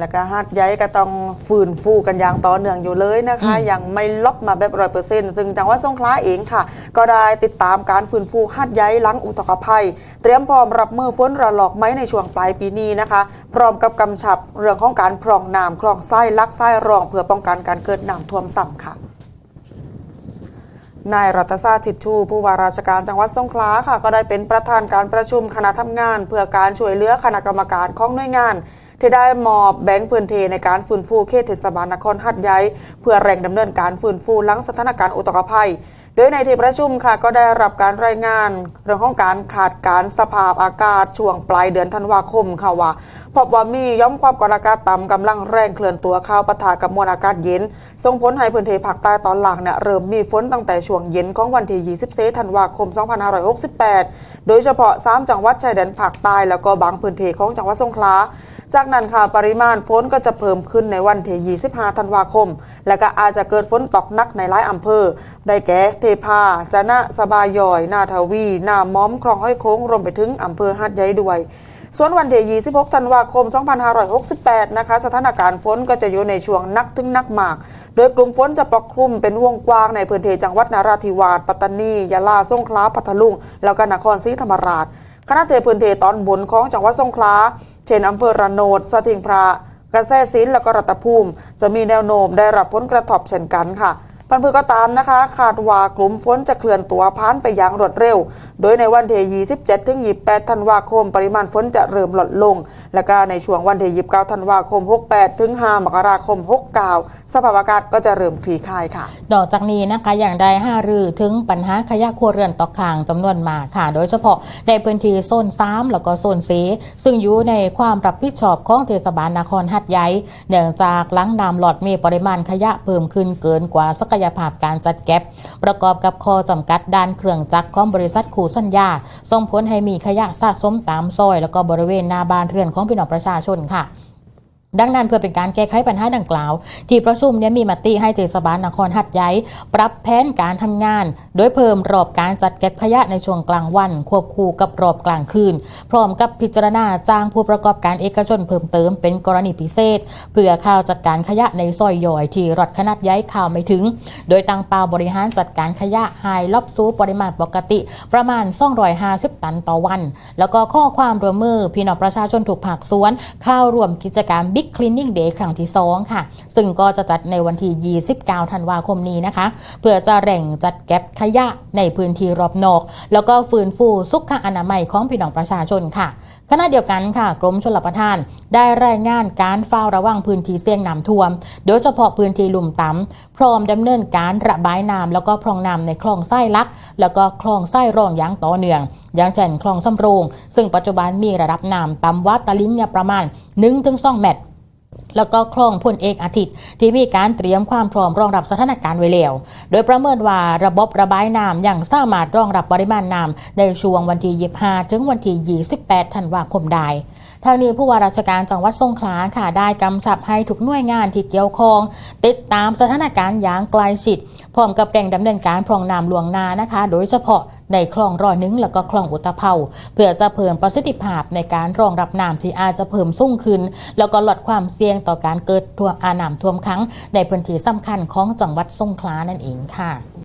แล้วก็ฮัดย้ายก็ต้องฝืนฟูกันอย่างต่อเนื่องอยู่เลยนะคะ ยังไม่ลบมาแบบร้อยเปอร์เซ็นต์ซึ่งจังหวัดสงขลาเองค่ะ ก็ได้ติดตามการฝืนฟูฮัดย้ายหลังอุทกภัย เตรียมพร้อมรับมือฝนระลอกไม้ในช่วงปลายปีนี้นะคะ พร้อมกับกำชับเรื่องของการพร่องน้ำคลองไส้ลักไส้รอง เพื่อป้องกันการเกิดน้ำท่วมซ้ำค่ะ นายรัตศาจิตชู ผู้ว่าราชการจังหวัดสงขลาค่ะ ก็ได้เป็นประธานการประชุมคณะทำงาน เพื่อการช่วยเหลือคณะกรรมการของหน่วยงาน ที่ได้มอบแบงค์พื้นที่ในการฟื้นฟูเขตเทศบาลนครหัดใหญ่เพื่อแรงดำเนินการฟื้นฟูหลังสถานการณ์อุทกภัย โดยในที่ประชุมค่ะก็ได้รับการรายงาน เรื่องของการขาดการสภาพอากาศช่วงปลายเดือนธันวาคมค่ะว่าพบว่ามีย่อมความกดอากาศต่ำกำลังแรงเคลื่อนตัวเข้าปะทะกับมวลอากาศเย็นส่งผลให้พื้นที่ภาคใต้ตอนหลังเนี่ยเริ่มมีฝนตั้งแต่ช่วงเย็นของวันที่24ธันวาคม 2568 โดยเฉพาะ 3 จังหวัดชายแดนภาคใต้แล้วก็บางพื้นที่ของจังหวัดสงขลาจากนั้นค่ะปริมาณฝนก็จะเพิ่มขึ้นในวันที่25ธันวาคม และก็อาจจะเกิดฝนตกหนักในหลายอำเภอ ได้แก่เทพาจะนะสบายยอย นาทวี นาม้อม คลองห้อยโค้ง รวมไปถึงอำเภอหาดใหญ่ด้วย ส่วนวันที่26ธันวาคม 2568 นะคะ สถานการณ์ฝนก็จะอยู่ในช่วงนักถึงนักมาก โดยกลุ่มฝนจะปกคลุมเป็นวงกว้างในพื้นที่จังหวัดนราธิวาส ปัตตานี ยะลา สงขลา พัทลุง แล้วก็นครศรีธรรมราชคณะเทพื้นที่ตอนบนของจังหวัดสงขลา เช่นอำเภอระโนดสถิงพระกระแสสินแล้วก็รัตภูมิ จะมีแนวโน้มได้รับผลกระทบเช่นกันค่ะ พันธุ์พืชก็ตามนะคะคาดว่ากลุ่มฝนจะเคลื่อนตัวพันไปอย่างรวดเร็ว โดยในวันที่27ถึง28ธันวาคม ปริมาณฝนจะเริ่มลดลง และก็ในช่วงวันที่29ธันวาคม 68ถึง5มกราคม 69 สภาพอากาศก็จะเริ่มคลี่คลายค่ะนอกจากนี้นะคะอย่างใดห้ารือถึงปัญหาขยะครัวเรือนตกค้างจำนวนมากค่ะ โดยเฉพาะในพื้นที่โซน3แล้วก็โซนสีซึ่งอยู่ในความรับผิดชอบของเทศบาลนครหัดใหญ่เนื่องจากหลังน้ำหลอดมีปริมาณขยะเพิ่มขึ้นเกินกว่าศักยภาพการจัดเก็บ ประกอบกับข้อจำกัดด้านเครื่องจักรของบริษัทขู่สัญญา ส่งผลให้มีขยะสะสมตามซอย แล้วก็บริเวณหน้าบ้านเรือนของพี่น้องประชาชนค่ะ ดังนั้นเพื่อเป็นการแก้ไขปัญหาดังกล่าว ที่ประชุมเนี่ยมีมติให้เทศบาลนครหัดใหญ่ปรับแผนการทำงาน โดยเพิ่มรอบการจัดเก็บขยะในช่วงกลางวัน ควบคู่กับรอบกลางคืน พร้อมกับพิจารณาจ้างผู้ประกอบการเอกชนเพิ่มเติมเป็นกรณีพิเศษ เพื่อข่าวจัดการขยะในซอยย่อยที่รถขนาดใหญ่ข่าวไม่ถึง โดยตั้งเป้าบริหารจัดการขยะหายลอบซูปริมาณปกติ ประมาณ 250 ตันต่อวัน แล้วก็ข้อความร่วมมือพี่น้องประชาชนถูกผักสวน ข้าวรวมกิจกรรมบ Big Cleaning Day ครั้งที่ 2 ค่ะ ซึ่งก็จะจัดในวันที่ 29 ธันวาคมนี้นะคะ เพื่อจะแหล่งจัดเก็บขยะในพื้นที่รอบนอก แล้วก็ฟื้นฟูสุขอนามัยของพี่น้องประชาชนค่ะขณะเดียวกันค่ะ กรมชลประทาน ได้รายงานการเฝ้าระวังพื้นที่เสี่ยงน้ำท่วม โดยเฉพาะพื้นที่ลุ่มต่ำพร้อมดำเนินการระบายน้ำแล้วก็พรองน้ำในคลองไส้ลัก แล้วก็คลองไส้รองอย่างต่อเนื่อง อย่างเช่นคลองสำโรง ซึ่งปัจจุบันมีระดับน้ำต่ำวัดตะลิงเนี่ยประมาณ 1-2 เมตร แล้วก็คลองพลเอกอาทิตย์ ที่มีการเตรียมความพร้อมรองรับสถานการณ์ไว้แล้ว โดยประเมินว่าระบบระบายน้ำยังสามารถรองรับปริมาณน้ำในช่วงวันที่ 25 ถึงวันที่ 28 ธันวาคมได้ ทางนี้ผู้ว่าราชการจังหวัดสงขลาค่ะได้กำชับให้ทุกหน่วยงานที่เกี่ยวข้อง ติดตามสถานการณ์อย่างใกล้ชิดพร้อมกับแร่งดำเนินการพรองน้ำหลวงนานะคะ โดยเฉพาะในคลองรอยนึงแล้วก็คลองอุตภเปาเพื่อจะเพิ่มประสิทธิภาพในการรองรับน้ำที่อาจจะเพิ่มสูงขึ้น แล้วก็ลดความเสี่ยงต่อการเกิดท่วมอาน้ำท่วมครั้ง ในพื้นที่สำคัญของจังหวัดสงขลานั่นเองค่ะ